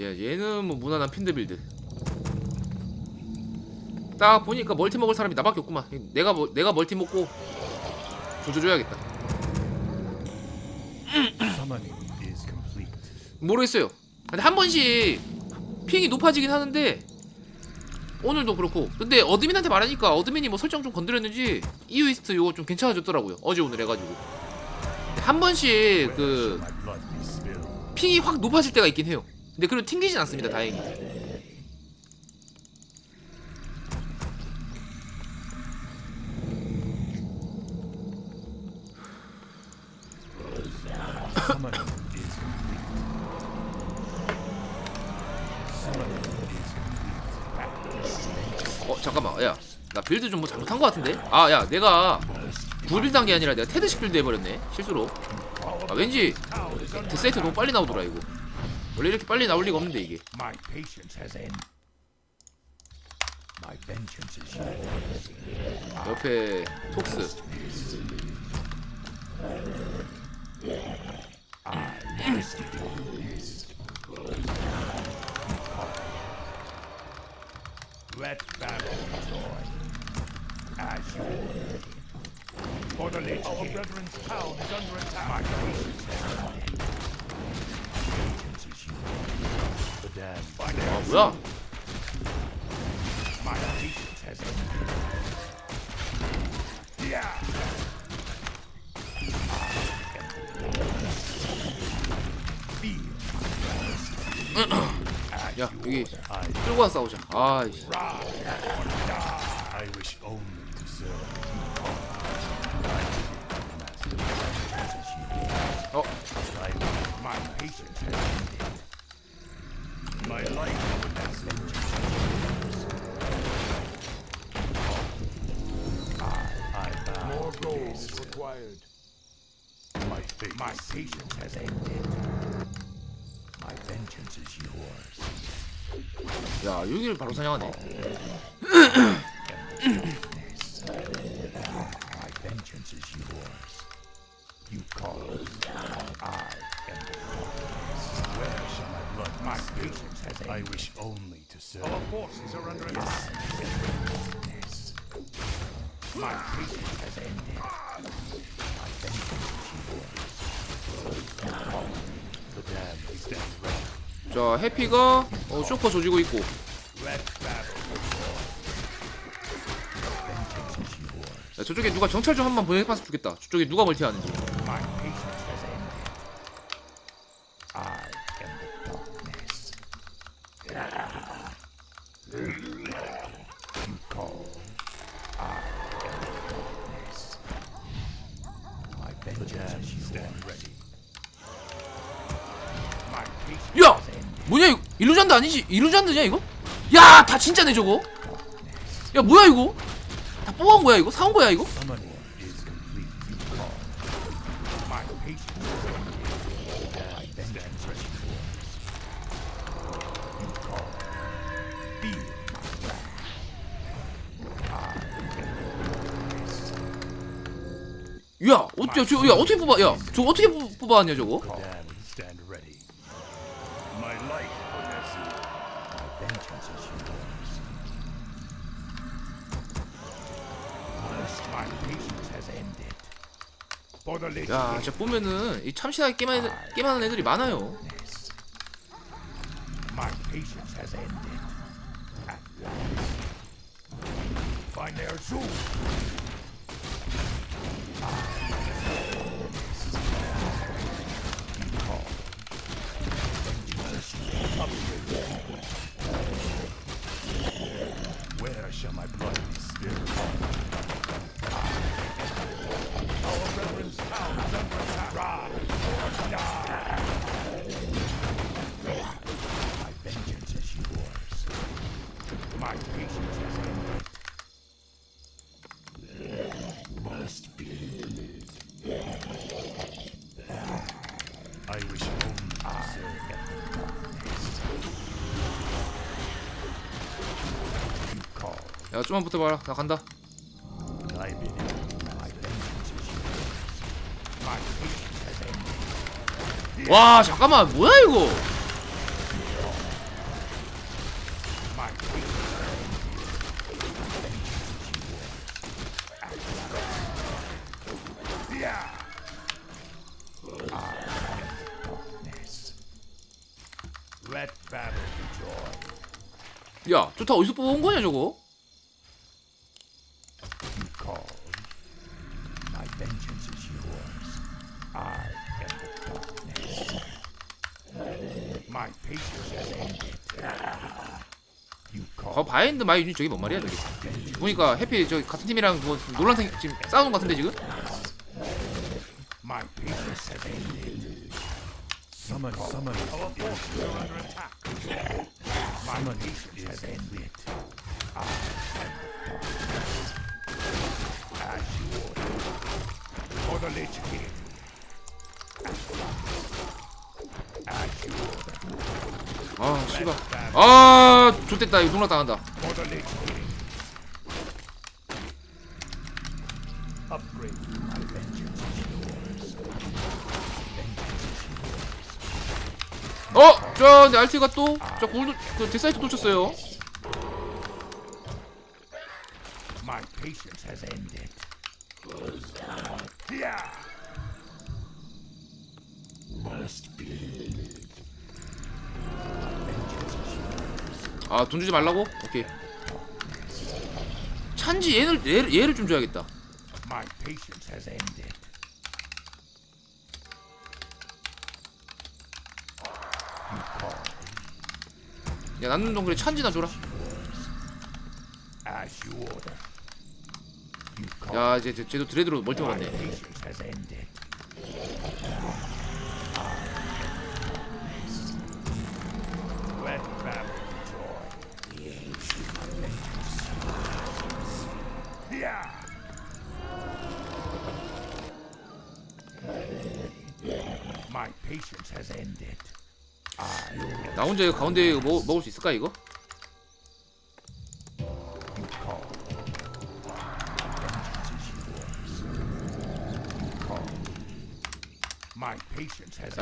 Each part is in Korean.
얘, 얘는 뭐 무난한 핀드빌드. 딱 보니까 멀티 먹을 사람이 나밖에 없구만. 내가 뭐, 내가 멀티 먹고 조져줘야겠다. 모르겠어요. 근데 한 번씩 핑이 높아지긴 하는데 오늘도 그렇고. 근데 어드민한테 말하니까 어드민이 뭐 설정 좀 건드렸는지 이유이스트 요거 좀 괜찮아졌더라고요. 어제 오늘 해가지고. 한 번씩 그. 핑이 확 높아질 때가 있긴 해요 근데 그래도 튕기진 않습니다 다행히. is complete. 어 잠깐만. 야 나 빌드 좀 뭐 잘못한 거 같은데? 아 야 내가 불빌드 한 게 아니라 내가 테드식 빌드 해버렸네 실수로. 아 왠지 드세이트 너무 빨리 나오더라 이거 원래 이렇게 빨리 나올 리가 없는데 이게 My patience has ended. My vengeance is yours. 옆에 톡스 Let battle joy. As you order. For the Lich Our brethren's town is under attack. My patience has ended. 아 뭐야 My patience has ended. Yeah. Feel 야 여기 I, 끌고 와서 싸우자 아이씨 I wish only to serve. 어 My patience has ended. My life has vengeance. I, I bow. More gold required. My fate. My patience has ended. My vengeance is yours. 야 여기를 바로 사냥하네 My vengeance is yours. You call. I am I wish only to serve. Our forces are under attack. My patience has ended. My vengeance is yours. The damned stand ready. 자 해피가 어, 쇼커 조지고 있고 is. 야, 저쪽에 누가 정찰 좀 한번 보내봤으면 좋겠다 저쪽에 누가 멀티하는지 일루전드 아니지? 일루전드냐 이거? 야 다 진짜네 저거 야 뭐야 이거 다 뽑아온 거야 이거? 사온 거야 이거? 야 어떻게 저, 야 어떻게 뽑아 야 저거 어떻게 뽑- 뽑아왔냐 저거? Vengeance is yours. My patience has ended. Lich 야 진짜 보면은 이 참신하게 게임하는, 게임하는 애들이 많아요. My patience has ended. At last. Find their soul. Shall my blood be spilled? Our brethren's town is under attack. Rise or die. My vengeance is yours. My patience has ended. 좀만 붙어봐라 나 간다. 와 잠깐만 뭐야 이거. 야 좋다 어디서 뽑아온 거냐 저거 바인드 마이 유닛 저게 뭔 말이야 저게 보니까 해피 저 같은 팀이랑 뭐 노란색 지금 싸우는 것 같은데 지금 아 씨발 아 좋됐다 이거 농락 당한다. 어! 저 근데 알티가 또저 골드 그 데사이트 놓쳤어요 My patience has ended. Yeah. Must be. 아 돈 주지 말라고? 오케이. 찬지 얘를 얘를, 얘를 좀 줘야겠다. 야 나는 좀 그래 찬지나 줘라. 야 이제 쟤- 쟤도 드레드로 먹었네 나 혼자 이거 가운데 이거 먹, 먹을 수 있을까 이거?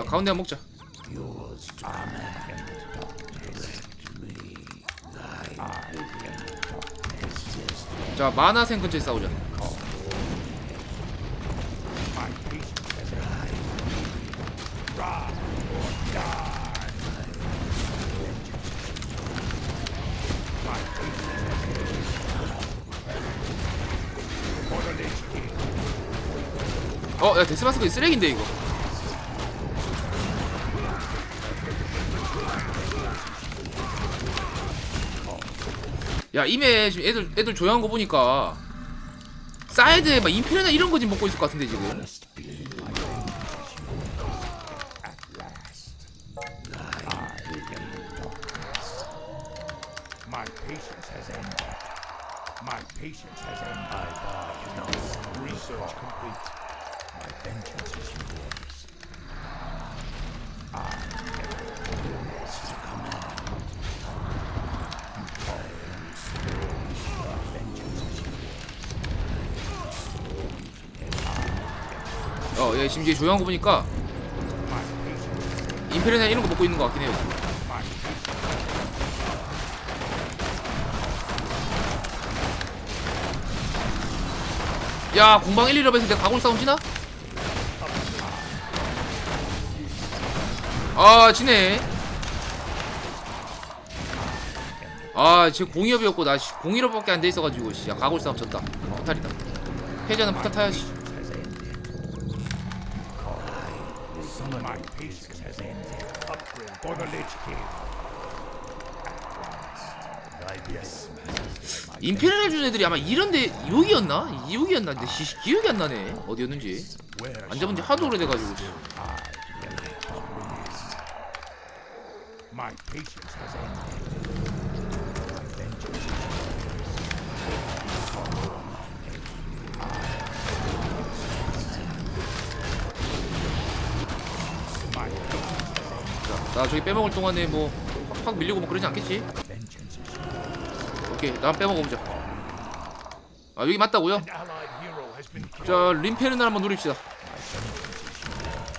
야. 가운데 한번 먹자. 자 마나생 근처에 싸우자 어 야 데스마스크 쓰레기인데 이거 야 이메 지금 애들 애들 조용한 거 보니까 사이드에 막 인피리나 이런 거 지금 먹고 있을 것 같은데 지금. 어얘 지금 얘 조용한 거 보니까. 인피리나 이런 거 먹고 있는 것 같긴 해요 야 공방 1, 2럽에서 내가 가골 싸움 지나? 아 지네 아쟤 공이업이었고 나 씨, 공이업밖에 안 돼 있어가지고 씨, 야 가골 싸움 졌다 포탈이다 패자는 포탈 타야지 has ended. My patience has ended. Upgrade for the Lich King. Yes. 인피리나 준 애들이 아마 이런데 여기였나? 여기였나? 근데 씨, 기억이 안 나네 어디였는지 안 잡은 지 하도 오래돼가지고 씨. My patience has ended. My vengeance is yours. My 나 저기 빼먹을 동안에 뭐 확 밀리고 뭐 그러지 않겠지? 오케이 나 빼먹어 보자 아 여기 맞다고요? 자 림페르나 한번 노립시다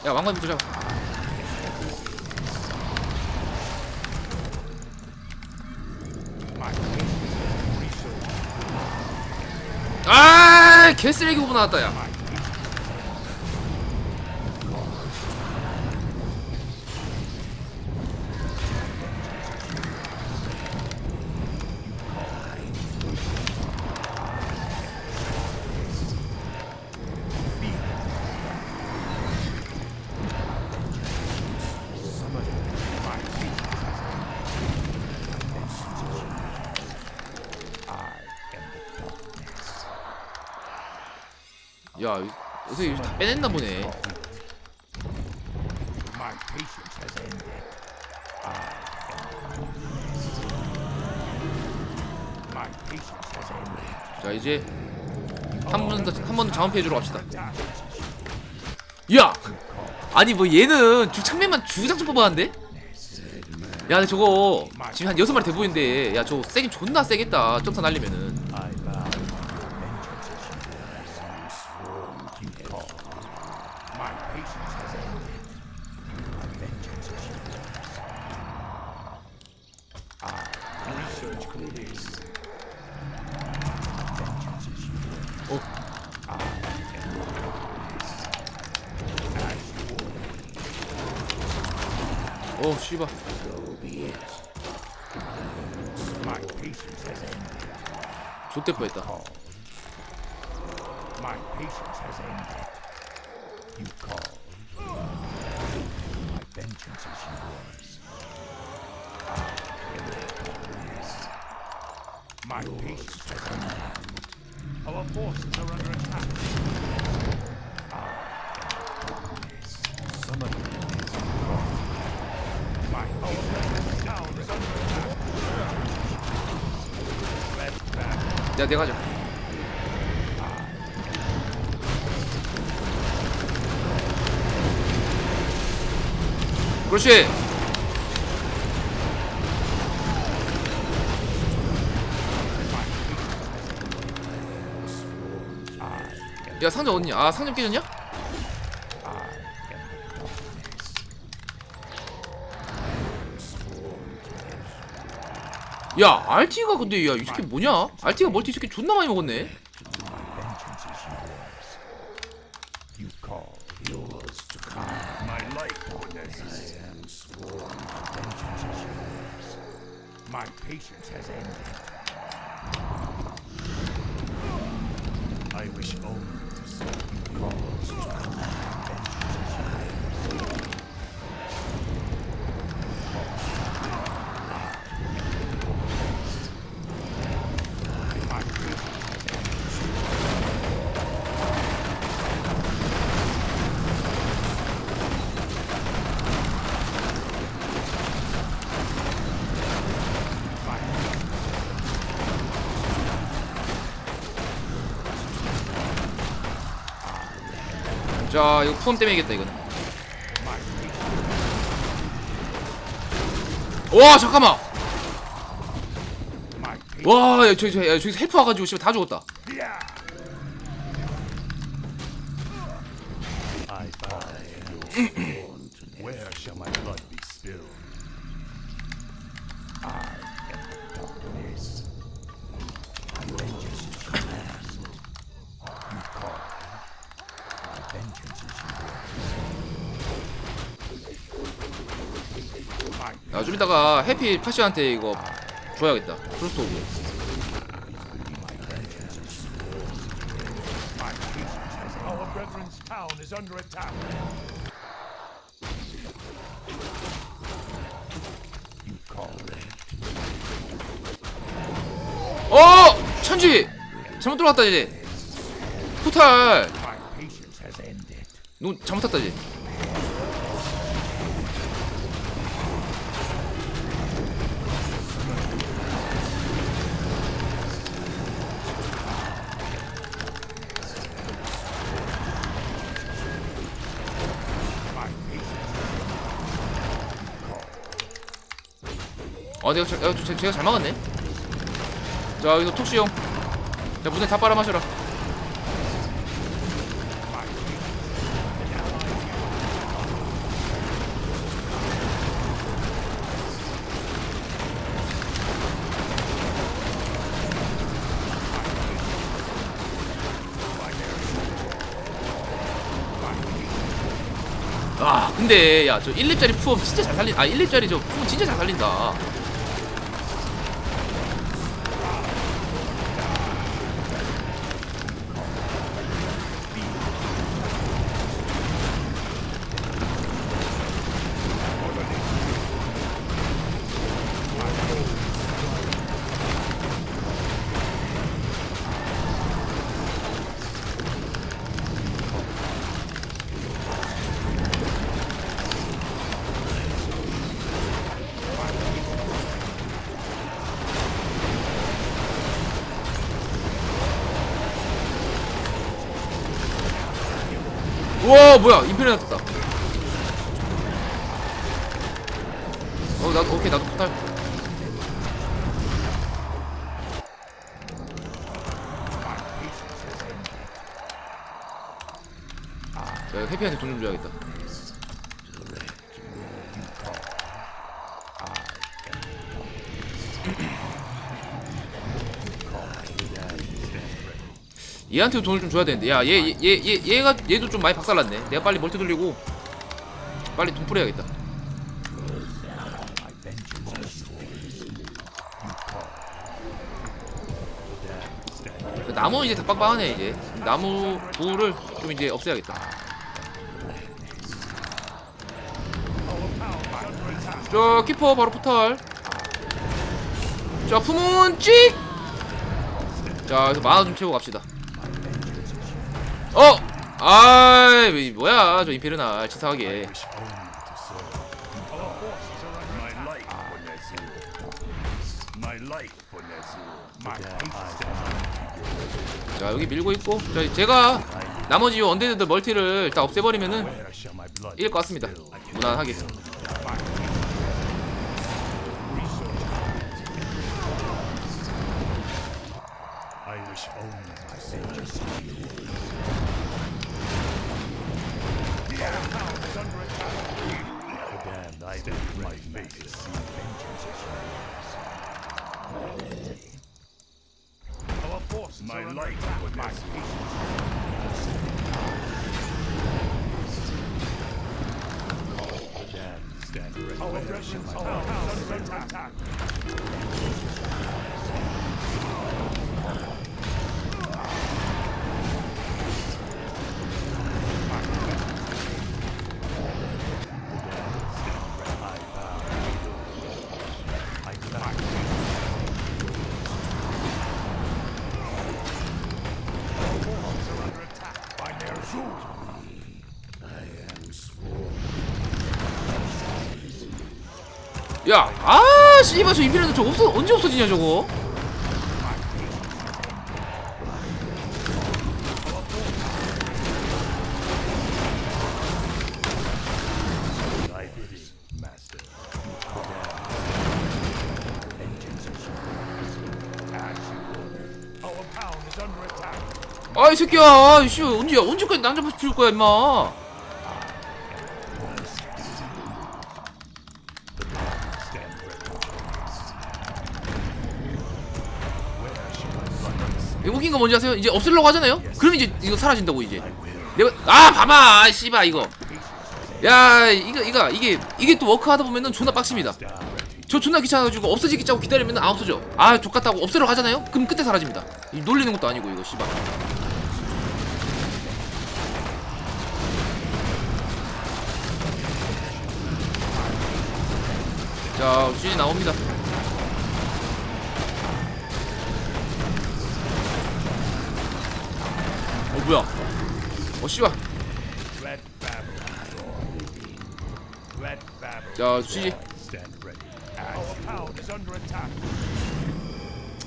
야 왕관부터 잡아 My 개쓰레기 후보 나왔다 야 야, 요새 다 빼냈나 보네. 자, 이제 한 번 더, 한번 더 자원 피해 주러 갑시다. 야! 아니, 뭐 얘는 주 창맨만 주장좀 뽑아왔는데? 야, 근데 저거 지금 한 여섯 마리 돼 보이는데, 야, 저거 세긴 존나 세겠다. 점사 날리면은. I vow vengeance is yours. You call. My patience has ended. My vengeance is yours. I research concludes. Vengeance is yours. 어, As you order. 어, 씨발. My patience has ended. 좆될 뻔했다. My patience has ended. You call. My vengeance is yours. My patience has ended. Our forces are under attack. Summon. My our present town is under attack. Left back. 야, 내가 가자. 그렇지. 야 상점 어딨냐? 아 상점 깨졌냐? 야 RT가 근데 야이 새끼 뭐냐? RT가 멀티 이 새끼 존나 많이 먹었네. 자 이거 푸엄 때문에 이겠다 이거는. 와 잠깐만. 와 야, 저기 저기 야, 저기서 헬프 와가지고 씨발 다 죽었다. Yeah. I bow. Where shall my blood be spilled? Darkness. Vengeance is yours. You call. My vengeance is yours. My 야 좀 이따가 해피 파시한테 이거 줘야겠다. 프로스트 오브. 어 천지 잘못 들어갔다 이제. 포탈. 너 잘못했다 이제. 어 내가, 저, 내가, 어, 제가 잘 막았네. 자 여기서 톡시용. 자 무대 다 빨아마셔라. 아 근데 야 저 1렙짜리 푸엄 진짜 잘 살린 아 1렙짜리 저 푸엄 진짜 잘 살린다. 우와 뭐야. 인페리나 떴다. 어 나도 오케이. 나도 포탈 자 이거 해피한테 돈 좀 줘야겠다 얘한테도 돈을 좀 줘야 되는데. 야얘얘 얘 얘 가 얘도 좀 많이 박살났네. 내가 빨리 멀티 돌리고 빨리 돈 뿌려야겠다. 그 나무 이제 다 빵빵하네 이제. 나무 부를 좀 이제 없애야겠다. 저 키퍼 바로 포탈. 자 품은 찍! 자 그래서 만화 좀 채우고 갑시다 어! 아이 뭐야 저 임페르나 치사하게 자 여기 밀고 있고 자 제가 나머지 언데드들 멀티를 다 없애버리면은 이길 것 같습니다? 무난하게 My fate is see vengeance Our force Our aggressions are under attack. 야, 아, 씨발 저 인피니트 저거 없어 언제 없어지냐 저거? Under attack. 아, 이 새끼야, 씨 언제 언제까지 남자 줄 거야, 임마? 웃긴 거 뭔지 아세요? 이제 없애려고 하잖아요? 그럼 이제 이거 사라진다고 이제. 내가 아, 봐봐, 씨발 이거. 야, 이거 이거 이게 이게 또 워크하다 보면은 존나 빡칩니다. 저 존나 귀찮아가지고 없어지기 짜고 기다리면 안 없어져. 아, 족같다고 없애러 가잖아요? 그럼 끝에 사라집니다. 이 놀리는 것도 아니고 이거 씨발. 자, 쥐 나옵니다. 뭐야? 어 씨발. 자, 쥐. Stand ready. Our town is under attack.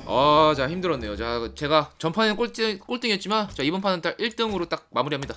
아, 자 힘들었네요. 자, 제가 전판에는 꼴등 꼴등이었지만, 자 이번 판은 딱 1등으로 딱 마무리합니다.